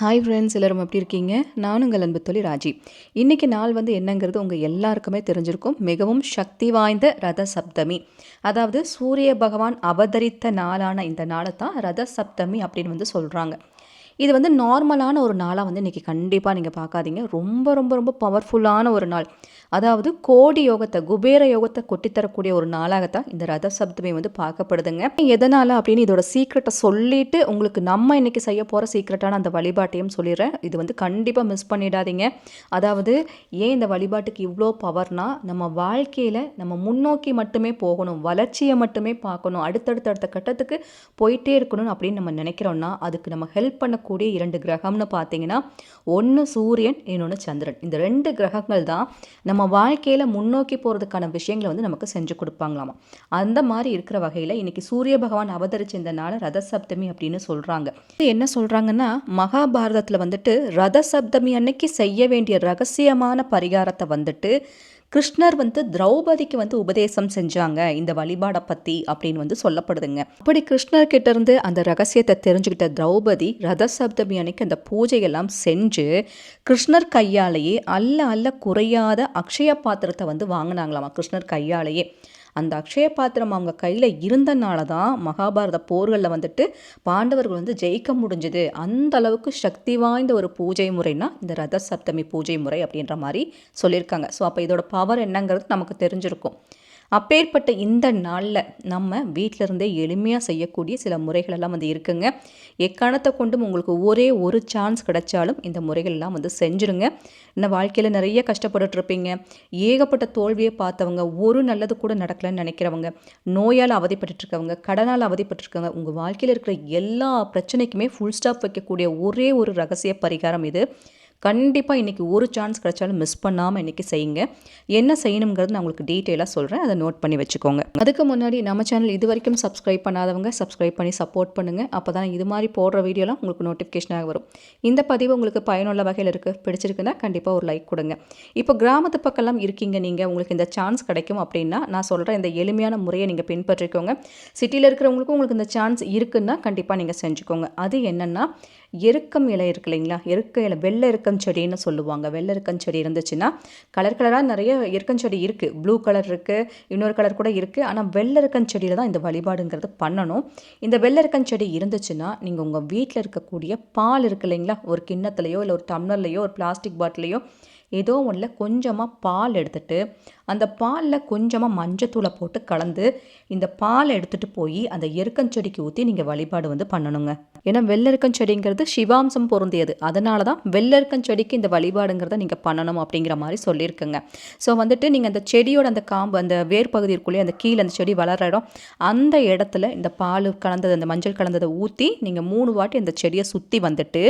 Hi friends எல்லோரும் எப்படி இருக்கீங்க? நானுங்க உங்கள் அன்பு தொழில் ராஜி. இன்றைக்கி நாள் வந்து என்னங்கிறது உங்கள் எல்லாருக்குமே தெரிஞ்சிருக்கும். மிகவும் சக்தி வாய்ந்த ரத சப்தமி. அதாவது சூரிய பகவான் அவதரித்த நாளான இந்த நாளை தான் ரத சப்தமி அப்படின்னு வந்து சொல்கிறாங்க இது வந்து நார்மலான ஒரு நாளாக வந்து இன்றைக்கி கண்டிப்பாக நீங்கள் பார்க்காதீங்க. ரொம்ப ரொம்ப ரொம்ப பவர்ஃபுல்லான ஒரு நாள். அதாவது கோடி யோகத்தை குபேர யோகத்தை கொட்டித்தரக்கூடிய ஒரு நாளாகத்தான் இந்த ரத சப்தமே வந்து பார்க்கப்படுதுங்க. எதனால் அப்படின்னு இதோட சீக்ரெட்டை சொல்லிட்டு உங்களுக்கு நம்ம இன்னைக்கு செய்ய போகிற சீக்ரெட்டான அந்த வழிபாட்டையும் சொல்லிடுறேன். இது வந்து கண்டிப்பாக மிஸ் பண்ணிடாதீங்க. அதாவது ஏன் இந்த வழிபாட்டுக்கு இவ்வளோ பவர்னால் நம்ம வாழ்க்கையில் நம்ம முன்னோக்கி மட்டுமே போகணும் வளர்ச்சியை மட்டுமே பார்க்கணும் அடுத்தடுத்த அடுத்த கட்டத்துக்கு போயிட்டே இருக்கணும் அப்படின்னு நம்ம நினைக்கிறோம்னா அதுக்கு நம்ம ஹெல்ப் பண்ண இருக்கக்கூடிய இரண்டு கிரகம்னு பார்த்தீங்கன்னா ஒன்று சூரியன் இன்னொன்று சந்திரன். இந்த ரெண்டு கிரகங்கள் தான் நம்ம வாழ்க்கையில் முன்னோக்கி போகிறதுக்கான விஷயங்களை வந்து நமக்கு செஞ்சு கொடுப்பாங்களாமா. அந்த மாதிரி இருக்கிற வகையில் இன்றைக்கி சூரிய பகவான் அவதரிச்ச இந்த நாள் ரத சப்தமி அப்படின்னு சொல்கிறாங்க என்ன சொல்கிறாங்கன்னா மகாபாரதத்தில் வந்துட்டு ரத சப்தமி அன்னைக்கு செய்ய வேண்டிய ரகசியமான பரிகாரத்தை வந்துட்டு கிருஷ்ணர் வந்து திரௌபதிக்கு வந்து உபதேசம் செஞ்சாங்க. இந்த வழிபாடை பற்றி அப்படின்னு வந்து சொல்லப்படுதுங்க. அப்படி கிருஷ்ணர் கிட்ட இருந்து அந்த ரகசியத்தை தெரிஞ்சுக்கிட்ட திரௌபதி ரத சப்தமி அன்னைக்கு அந்த பூஜையெல்லாம் செஞ்சு கிருஷ்ணர் கையாலேயே அல்ல அல்ல குறையாத அக்ஷய பாத்திரத்தை வந்து வாங்கினாங்களாமா. கிருஷ்ணர் கையாலேயே. அந்த அக்ஷய பாத்திரம் அவங்க கையில் இருந்தனால தான் மகாபாரத போர்களில் வந்துட்டு பாண்டவர்கள் வந்து ஜெயிக்க முடிஞ்சுது. அந்த அளவுக்கு சக்தி வாய்ந்த ஒரு பூஜை முறைனா இந்த ரத சப்தமி பூஜை முறை அப்படின்ற மாதிரி சொல்லியிருக்காங்க. ஸோ அப்போ இதோட பவர் என்னங்கிறது நமக்கு தெரிஞ்சிருக்கும். அப்பேற்பட்ட இந்த நாளில் நம்ம வீட்டிலருந்தே எளிமையாக செய்யக்கூடிய சில முறைகளெல்லாம் வந்து இருக்குங்க. எக்காரணத்தை கொண்டும் உங்களுக்கு ஒரே ஒரு சான்ஸ் கிடைச்சாலும் இந்த முறைகள்லாம் வந்து செஞ்சுருங்க. இந்த வாழ்க்கையில் நிறைய கஷ்டப்பட்டுட்ருப்பீங்க. ஏகப்பட்ட தோல்வியை பார்த்தவங்க ஒரு நல்லது கூட நடக்கலைன்னு நினைக்கிறவங்க நோயால் அவதிப்பட்டுருக்கவங்க கடனால் அவதிப்பட்டிருக்கவங்க உங்கள் வாழ்க்கையில் இருக்கிற எல்லா பிரச்சனைக்குமே ஃபுல் ஸ்டாப் வைக்கக்கூடிய ஒரே ஒரு ரகசிய பரிகாரம் இது. கண்டிப்பாக இன்றைக்கி ஒரு சான்ஸ் கிடைச்சாலும் மிஸ் பண்ணாமல் இன்றைக்கி செய்யுங்க. என்ன செய்யணுங்கிறது நான் உங்களுக்கு டீட்டெயிலாக சொல்கிறேன் அதை நோட் பண்ணி வச்சுக்கோங்க. அதுக்கு முன்னாடி நம்ம சேனல் இது வரைக்கும் சப்ஸ்கிரைப் பண்ணாதவங்க சப்ஸ்கிரைப் பண்ணி சப்போர்ட் பண்ணுங்கள் அப்போ தான் இது மாதிரி போடுற வீடியோலாம் உங்களுக்கு நோட்டிஃபிகேஷனாக வரும். இந்த பதிவு உங்களுக்கு பயனுள்ள வகையில் இருக்குது பிடிச்சிருக்குன்னா கண்டிப்பாக ஒரு லைக் கொடுங்க. இப்போ கிராமத்து பக்கம்லாம் இருக்கீங்க நீங்கள் உங்களுக்கு இந்த சான்ஸ் கிடைக்கும் அப்படின்னா நான் சொல்கிறேன் இந்த எளிமையான முறையை நீங்கள் பின்பற்றிக்கோங்க. சிட்டியில் இருக்கிறவங்களுக்கும் உங்களுக்கு இந்த சான்ஸ் இருக்குன்னா கண்டிப்பாக நீங்கள் செஞ்சுக்கோங்க. அது என்னென்னா எருக்கம் இலை இருக்கு இல்லைங்களா? எருக்க இலை வெள்ளை எருக்கம் செடின்னு சொல்லுவாங்க. வெள்ளை எருக்கம் செடி இருந்துச்சுன்னா கலர் கலராக நிறைய எருக்கம் செடி இருக்குது ப்ளூ கலர் இருக்குது இன்னொரு கலர் கூட இருக்குது ஆனால் வெள்ளை எருக்கம் செடியில் தான் இந்த வழிபாடுங்கிறது பண்ணணும். இந்த வெள்ளை எருக்கம் செடி இருந்துச்சுன்னா நீங்கள் உங்கள் வீட்டில் இருக்கக்கூடிய பால் இருக்கு இல்லைங்களா? ஒரு கிண்ணத்துலையோ இல்லை ஒரு டம்ளர்லையோ ஒரு பிளாஸ்டிக் பாட்டிலையோ ஏதோ ஒன்றில் கொஞ்சமாக பால் எடுத்துகிட்டு அந்த பாலில் கொஞ்சமாக மஞ்சத்தூளை போட்டு கலந்து இந்த பாலை எடுத்துகிட்டு போய் அந்த எருக்கஞ்செடிக்கு ஊற்றி நீங்கள் வழிபாடு வந்து பண்ணணுங்க. ஏன்னா வெள்ளெருக்கஞ்செடிங்கிறது சிவாம்சம் பொருந்தியது. அதனால தான் வெள்ளெருக்கஞ்செடிக்கு இந்த வழிபாடுங்கிறத நீங்கள் பண்ணணும் அப்படிங்கிற மாதிரி சொல்லியிருக்குங்க. ஸோ வந்துட்டு நீங்கள் அந்த செடியோட அந்த காம்பு அந்த வேர்பகுதி இருக்குள்ளே அந்த கீழே அந்த செடி வளர இடம் அந்த இடத்துல இந்த பால் கலந்தது அந்த மஞ்சள் கலந்ததை ஊற்றி நீங்கள் மூணு வாட்டி அந்த செடியை சுற்றி வந்துட்டு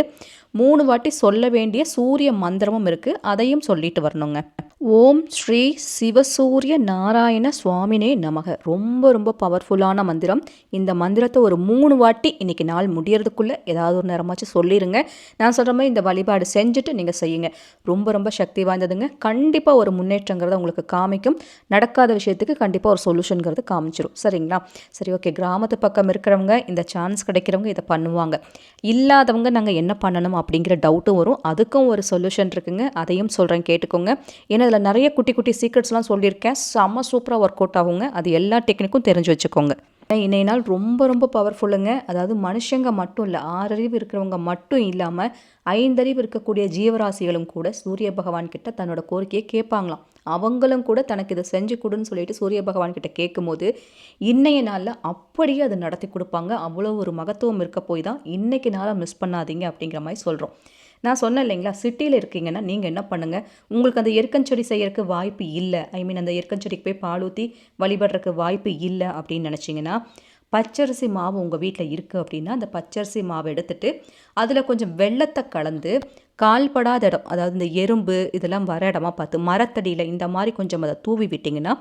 மூணு வாட்டி சொல்ல வேண்டிய சூரிய மந்திரமும் இருக்குது அதையும் சொல்லிட்டு வரணுங்க. ஓம் ஸ்ரீ சிவசூரிய நாராயண சுவாமினே நமக. ரொம்ப ரொம்ப பவர்ஃபுல்லான மந்திரம். இந்த மந்திரத்தை ஒரு மூணு வாட்டி இன்றைக்கி நாள் முடியறதுக்குள்ளே ஏதாவது ஒரு நேரமாச்சும் சொல்லிடுங்க நான் சொல்கிற மாதிரி இந்த வழிபாடு செஞ்சுட்டு நீங்கள் செய்யுங்க. ரொம்ப ரொம்ப சக்தி வாய்ந்ததுங்க. கண்டிப்பாக ஒரு முன்னேற்றங்கிறத உங்களுக்கு காமிக்கும். நடக்காத விஷயத்துக்கு கண்டிப்பாக ஒரு சொல்யூஷனுங்கிறது காமிச்சிடும் சரிங்களா? சரி ஓகே. கிராமத்து பக்கம் இருக்கிறவங்க இந்த சான்ஸ் கிடைக்கிறவங்க இதை பண்ணுவாங்க. இல்லாதவங்க நாங்கள் என்ன பண்ணணும் அப்படிங்கிற டவுட்டும் வரும். அதுக்கும் ஒரு சொல்யூஷன் இருக்குங்க. அதையும் சொல்கிறேன் கேட்டுக்கோங்க. ஏன்னா அதில் நிறைய குட்டி குட்டி சீக்ரெட்ஸ்லாம் சொல்லியிருக்கேன். செம்ம சூப்பராக ஒர்க் அவுட் ஆகுங்க. அது எல்லா டெக்னிக்கும் தெரிஞ்சு வச்சுக்கோங்க. இன்னைய நாள் ரொம்ப ரொம்ப பவர்ஃபுல்லுங்க அதாவது மனுஷங்க மட்டும் இல்லை ஆறறிவு இருக்கிறவங்க மட்டும் இல்லாமல் ஐந்தறிவு இருக்கக்கூடிய ஜீவராசிகளும் கூட சூரிய பகவான் கிட்ட தன்னோட கோரிக்கையை கேட்பாங்களாம். அவங்களும் கூட தனக்கு இதை செஞ்சு கொடுன்னு சொல்லிட்டு சூரிய பகவான் கிட்ட கேட்கும்போது இன்னைய நாளில் அப்படியே அதை நடத்தி கொடுப்பாங்க. அவ்வளோ ஒரு மகத்துவம் இருக்க போய் தான் இன்றைக்கி நாளாக மிஸ் பண்ணாதீங்க அப்படிங்கிற மாதிரி சொல்கிறோம் நான் சொன்னேன் இல்லைங்களா சிட்டியில் இருக்கீங்கன்னா நீங்கள் என்ன பண்ணுங்கள் உங்களுக்கு அந்த எருக்கஞ்செடி செய்யறதுக்கு வாய்ப்பு இல்லை. ஐ மீன் அந்த எருக்கஞ்செடிக்கு போய் பால் ஊற்றி வழிபடுறதுக்கு வாய்ப்பு இல்லை அப்படின்னு நினச்சிங்கன்னா பச்சரிசி மாவு உங்கள் வீட்டில் இருக்குது அப்படின்னா அந்த பச்சரிசி மாவை எடுத்துட்டு அதில் கொஞ்சம் வெள்ளத்தை கலந்து கால்படாத இடம் அதாவது இந்த எறும்பு இதெல்லாம் வர இடமா பார்த்து மரத்தடியில் இந்த மாதிரி கொஞ்சம் அதை தூவி விட்டிங்கன்னா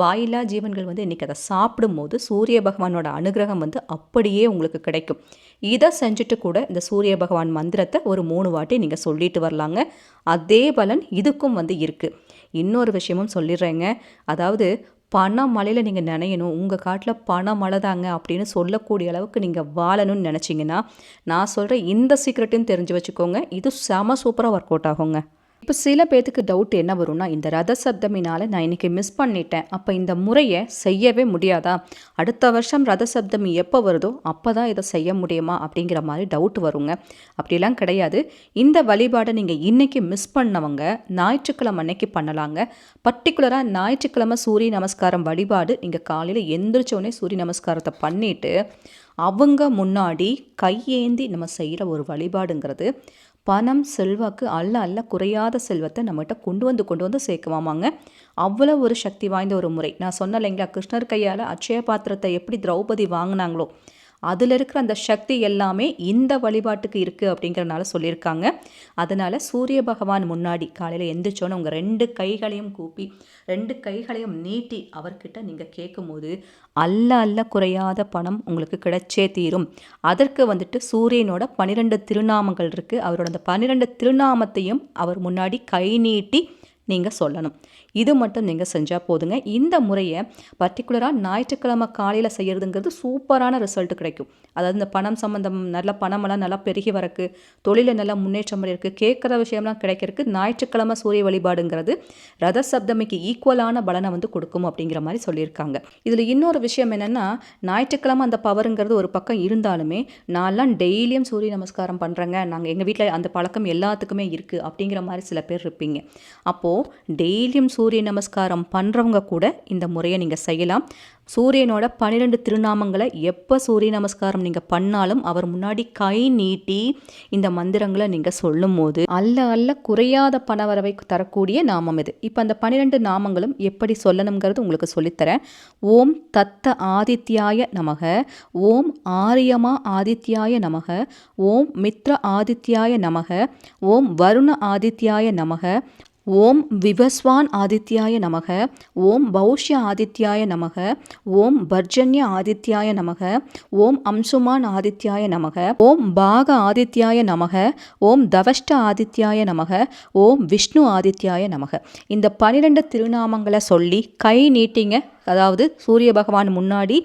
வாயிலா ஜீவன்கள் வந்து இன்றைக்கி அதை சாப்பிடும்போது சூரிய பகவானோட அனுகிரகம் வந்து அப்படியே உங்களுக்கு கிடைக்கும். இதை செஞ்சுட்டு கூட இந்த சூரிய பகவான் மந்திரத்தை ஒரு மூணு வாட்டி நீங்கள் சொல்லிட்டு வரலாங்க. அதே பலன் இதுக்கும் வந்து இருக்குது இன்னொரு விஷயமும் சொல்லிடுறேங்க. அதாவது பணமழையில் நீங்கள் நினையணும். உங்கள் காட்டில் பண மழை தாங்க அப்படின்னு சொல்லக்கூடிய அளவுக்கு நீங்கள் வாழணும்னு நினச்சிங்கன்னா நான் சொல்கிற இந்த சீக்ரெட்டையும் தெரிஞ்சு வச்சுக்கோங்க. இது செம சூப்பராக ஒர்க் அவுட் ஆகுங்க. இப்போ சில பேத்துக்கு டவுட் என்ன வரும்னா இந்த ரத சப்தமினால் நான் இன்றைக்கி மிஸ் பண்ணிட்டேன். அப்போ இந்த முறையை செய்யவே முடியாதா? அடுத்த வருஷம் ரத சப்தமி எப்போ வருதோ அப்போ தான் இதை செய்ய முடியுமா? அப்படிங்கிற மாதிரி டவுட் வருங்க. அப்படிலாம் கிடையாது. இந்த வழிபாடை நீங்கள் இன்றைக்கி மிஸ் பண்ணவங்க ஞாயிற்றுக்கிழமை அன்னைக்கு பண்ணலாங்க. பர்டிகுலராக ஞாயிற்றுக்கிழமை சூரிய நமஸ்காரம் வழிபாடு நீங்கள் காலையில் எந்திரிச்சோடனே சூரிய நமஸ்காரத்தை பண்ணிவிட்டு அவங்க முன்னாடி கையேந்தி நம்ம செய்கிற ஒரு வழிபாடுங்கிறது பணம் செல்வாக்கு அல்ல அல்ல குறையாத செல்வத்தை நம்மகிட்ட கொண்டு வந்து கொண்டு வந்து சேர்க்குவாமாங்க அவ்வளோ ஒரு சக்தி வாய்ந்த ஒரு முறை. நான் சொன்ன இல்லைங்களா கிருஷ்ணர் கையால் அட்சய பாத்திரத்தை எப்படி திரௌபதி வாங்கினாங்களோ அதில் இருக்கிற அந்த சக்தி எல்லாமே இந்த வழிபாட்டுக்கு இருக்குது அப்படிங்கிறனால சொல்லியிருக்காங்க. அதனால் சூரிய பகவான் முன்னாடி காலையில் எந்திரிச்சோன்னு உங்கள் ரெண்டு கைகளையும் கூப்பி ரெண்டு கைகளையும் நீட்டி அவர்கிட்ட நீங்கள் கேட்கும்போது அல்ல அல்ல குறையாத பணம் உங்களுக்கு கிடைச்சே தீரும். அதற்கு வந்துட்டு சூரியனோட பன்னிரெண்டு திருநாமங்கள் இருக்குது அவரோட அந்த பன்னிரெண்டு திருநாமத்தையும் அவர் முன்னாடி கை நீட்டி நீங்கள் சொல்லணும். இது மட்டும் நீங்கள் செஞ்சால் போதுங்க. இந்த முறையை பர்டிகுலராக ஞாயிற்றுக்கிழமை காலையில் செய்கிறதுங்கிறது சூப்பரான ரிசல்ட் கிடைக்கும். அதாவது இந்த பணம் சம்மந்தம் நல்ல பணமெல்லாம் நல்லா பெருகி வரக்கு தொழிலில் நல்லா முன்னேற்றம் இருக்குது கேட்குற விஷயம்லாம் கிடைக்கிறதுக்கு ஞாயிற்றுக்கிழமை சூரிய வழிபாடுங்கிறது ரத சப்தமிக்கு ஈக்குவலான பலனை வந்து கொடுக்கும் அப்படிங்கிற மாதிரி சொல்லியிருக்காங்க. இதில் இன்னொரு விஷயம் என்னென்னா ஞாயிற்றுக்கிழமை அந்த பவருங்கிறது ஒரு பக்கம் இருந்தாலுமே நான்லாம் டெய்லியும் சூரிய நமஸ்காரம் பண்ணுறேங்க நாங்கள் எங்கள் வீட்டில் அந்த பழக்கம் எல்லாத்துக்குமே இருக்குது அப்படிங்கிற மாதிரி சில பேர் இருப்பீங்க. அப்போது டெய்லியும் சூரிய நமஸ்காரம் பண்ணுறவங்க கூட இந்த முறையை நீங்கள் செய்யலாம். சூரியனோட பன்னிரெண்டு திருநாமங்களை எப்போ சூரிய நமஸ்காரம் நீங்கள் பண்ணாலும் அவர் முன்னாடி கை நீட்டி இந்த மந்திரங்களை நீங்கள் சொல்லும் போது அல்ல அல்ல குறையாத பணவரவை தரக்கூடிய நாமம் இது. இப்போ அந்த பன்னிரெண்டு நாமங்களும் எப்படி சொல்லணுங்கிறது உங்களுக்கு சொல்லித்தரேன். ஓம் தத்த ஆதித்யாய நமக ஓம் ஆரியமா ஆதித்யாய நமக ஓம் மித்ர ஆதித்யாய நமக ஓம் வருண ஆதித்யாய நமக ஓம் விவஸ்வான் ஆதித்யாய நமக ஓம் பௌஷ்ய ஆதித்யாய நமக ஓம் பர்ஜன்ய ஆதித்யாய நமக ஓம் அம்சுமான் ஆதித்யாய நமக ஓம் பாக ஆதித்யாய நமக ஓம் தவஷ்ட ஆதித்யாய நமக ஓம் விஷ்ணு ஆதித்யாய நமக. இந்த பனிரெண்டு திருநாமங்களை சொல்லி கை நீட்டிங்க. அதாவது சூரிய பகவான் முன்னாடி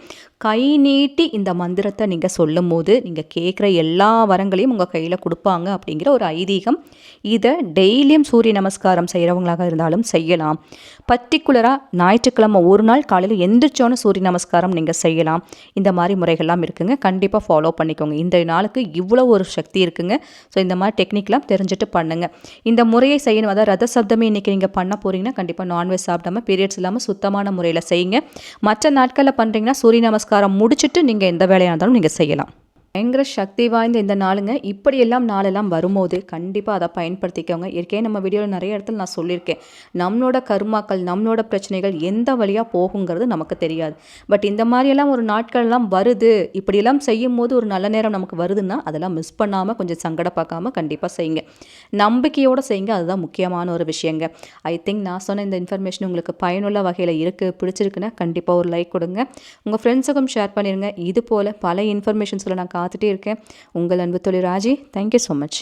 கை நீட்டி இந்த மந்திரத்தை நீங்கள் சொல்லும் போது நீங்கள் கேட்குற எல்லா வரங்களையும் உங்கள் கையில் கொடுப்பாங்க அப்படிங்கிற ஒரு ஐதீகம். இதை டெய்லியும் சூரிய நமஸ்காரம் செய்கிறவங்களாக இருந்தாலும் செய்யலாம். பர்டிகுலராக ஞாயிற்றுக்கிழமை ஒரு நாள் காலையில் எந்திரிச்சோன்னு சூரிய நமஸ்காரம் நீங்கள் செய்யலாம். இந்த மாதிரி முறைகள்லாம் இருக்குங்க. கண்டிப்பாக ஃபாலோ பண்ணிக்கோங்க. இந்த நாளுக்கு இவ்வளோ ஒரு சக்தி இருக்குங்க. ஸோ இந்த மாதிரி டெக்னிக்லாம் தெரிஞ்சுட்டு பண்ணுங்கள் இந்த முறையை செய்யணும். அதாவது ரத சப்தமே இன்றைக்கி நீங்கள் பண்ண போகிறீங்கன்னா கண்டிப்பாக நான்வெஜ் சாப்பிடாம பீரியட்ஸ் இல்லாமல் சுத்தமான முறையில் செய்யுங்க. மற்ற நாட்களில் பண்ணுறீங்கன்னா சூரிய நமஸ்காரம் முடிச்சுட்டு நீங்கள் எந்த வேலையாக இருந்தாலும் நீங்கள் செய்யலாம். பயங்கர சக்தி வாய்ந்த இந்த நாளுங்க. இப்படியெல்லாம் நாளெல்லாம் வரும்போது கண்டிப்பாக அதை பயன்படுத்திக்கோங்க. ஏற்கனவே நம்ம வீடியோவில் நிறைய இடத்துல நான் சொல்லியிருக்கேன். நம்மளோட கருமாக்கள் நம்மளோட பிரச்சனைகள் எந்த வழியாக போகுங்கிறது நமக்கு தெரியாது. பட் இந்த மாதிரியெல்லாம் ஒரு நாட்கள்லாம் வருது. இப்படியெல்லாம் செய்யும் போது ஒரு நல்ல நேரம் நமக்கு வருதுன்னா அதெல்லாம் மிஸ் பண்ணாமல் கொஞ்சம் சங்கட பார்க்காம கண்டிப்பாக செய்யுங்க. நம்பிக்கையோடு செய்யுங்க. அதுதான் முக்கியமான ஒரு விஷயங்க. ஐ திங்க் நான் சொன்ன இந்த இன்ஃபர்மேஷன் உங்களுக்கு பயனுள்ள வகையில் இருக்குது பிடிச்சிருக்குன்னா கண்டிப்பாக ஒரு லைக் கொடுங்க. உங்கள் ஃப்ரெண்ட்ஸுக்கும் ஷேர் பண்ணிடுங்க இது போல் பல இன்ஃபர்மேஷன்ஸில் நான் பார்த்துட்டே இருக்கேன். உங்கள் அன்பு தொழில் ராஜி தேங்க்யூ ஸோ மச்